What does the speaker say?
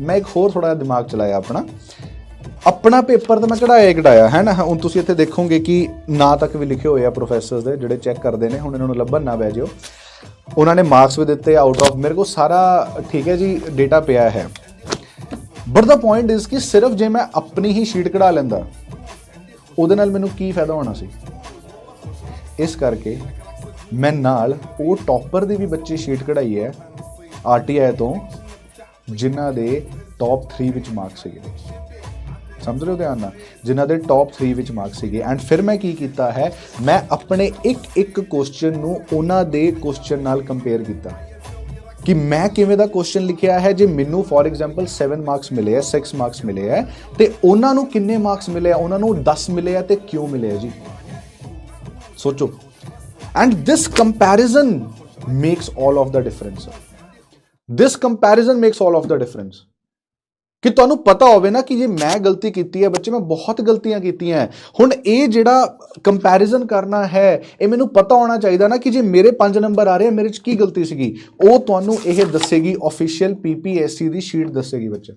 ਮੈਂ ਇੱਕ ਹੋਰ ਥੋੜਾ ਦਿਮਾਗ ਚਲਾਇਆ ਆਪਣਾ। ਆਪਣਾ ਪੇਪਰ ਤਾਂ ਮੈਂ ਕਢਾਇਆ ਹੀ ਕਢਾਇਆ, ਹੈ ਨਾ? ਹੁਣ ਤੁਸੀਂ ਇੱਥੇ ਦੇਖੋਗੇ ਕਿ ਨਾਂ ਤੱਕ ਵੀ ਲਿਖੇ ਹੋਏ ਆ ਪ੍ਰੋਫੈਸਰਸ ਦੇ, ਜਿਹੜੇ ਚੈੱਕ ਕਰਦੇ ਨੇ, ਹੁਣ ਇਹਨਾਂ ਨੂੰ ਲੱਭਣ ਨਾ ਬਹਿ ਜਿਓ। ਉਹਨਾਂ ਨੇ ਮਾਰਕਸ ਵੀ ਦਿੱਤੇ ਆਊਟ ਆਫ ਮੇਰੇ ਕੋਲ ਸਾਰਾ, ਠੀਕ ਹੈ ਜੀ ਡੇਟਾ ਪਿਆ ਹੈ। ਬਟ ਦਾ ਪੁਆਇੰਟ ਇਜ਼ ਕਿ ਸਿਰਫ ਜੇ ਮੈਂ ਆਪਣੀ ਹੀ ਸ਼ੀਟ ਕਢਾ ਲੈਂਦਾ, ਉਹਦੇ ਨਾਲ ਮੈਨੂੰ ਕੀ ਫਾਇਦਾ ਹੋਣਾ ਸੀ? ਇਸ ਕਰਕੇ ਮੈਂ ਨਾਲ ਉਹ ਟੌਪਰ ਦੀ ਵੀ ਬੱਚੀ ਸ਼ੀਟ ਕਢਾਈ ਹੈ ਆਰਟੀਆਈ ਤੋਂ। ਜਿਨ੍ਹਾਂ ਦੇ ਟੌਪ 3 ਵਿੱਚ ਮਾਰਕਸ ਸੀਗੇ। ਸਮਝ ਰਹੇ ਹੋ ਧਿਆਨ ਨਾਲ? ਜਿਨ੍ਹਾਂ ਦੇ ਟੌਪ 3 ਵਿੱਚ ਮਾਰਕਸ ਸੀਗੇ। ਐਂਡ ਫਿਰ ਮੈਂ ਕੀ ਕੀਤਾ ਹੈ? ਮੈਂ ਆਪਣੇ ਇੱਕ ਇੱਕ ਕੁਐਸਚਨ ਨੂੰ ਉਹਨਾਂ ਦੇ ਕੁਐਸਚਨ ਨਾਲ ਕੰਪੇਅਰ ਕੀਤਾ। ਕਿ ਮੈਂ ਕਿਵੇਂ ਦਾ ਕੁਐਸਚਨ ਲਿਖਿਆ ਹੈ? ਜੇ ਮੈਨੂੰ ਫੋਰ ਐਗਜ਼ਾਮਪਲ 7 ਮਾਰਕਸ ਮਿਲੇ ਆ 6 ਮਾਰਕਸ ਮਿਲੇ ਆ ਤੇ ਉਹਨਾਂ ਨੂੰ ਕਿੰਨੇ ਮਾਰਕਸ ਮਿਲੇ ਆ ਉਹਨਾਂ ਨੂੰ 10 ਮਿਲੇ ਆ ਤੇ ਕਿਉਂ ਮਿਲੇ ਆ ਜੀ? ਸੋਚੋ। And this comparison makes all of the difference this comparison makes all of the difference ਕਿ ਤੁਹਾਨੂੰ ਪਤਾ ਹੋਵੇ ਨਾ ਕਿ ਜੇ ਮੈਂ ਗਲਤੀ ਕੀਤੀ ਹੈ, ਬੱਚੇ, ਮੈਂ ਬਹੁਤ ਗਲਤੀਆਂ ਕੀਤੀਆਂ ਹੁਣ ਇਹ ਜਿਹੜਾ ਕੰਪੈਰੀਜ਼ਨ ਕਰਨਾ ਹੈ, ਇਹ ਮੈਨੂੰ ਪਤਾ ਹੋਣਾ ਚਾਹੀਦਾ ਨਾ ਕਿ ਜੇ ਮੇਰੇ 5 ਨੰਬਰ ਆ ਰਹੇ ਆ, ਮੇਰੇ ਚ ਕੀ ਗਲਤੀ ਸੀਗੀ। ਉਹ ਤੁਹਾਨੂੰ ਇਹ ਦੱਸੇਗੀ ਆਫੀਸ਼ੀਅਲ ਪੀਪੀਐਸਸੀ ਦੀ ਸ਼ੀਟ ਦੱਸੇਗੀ ਬੱਚੇ।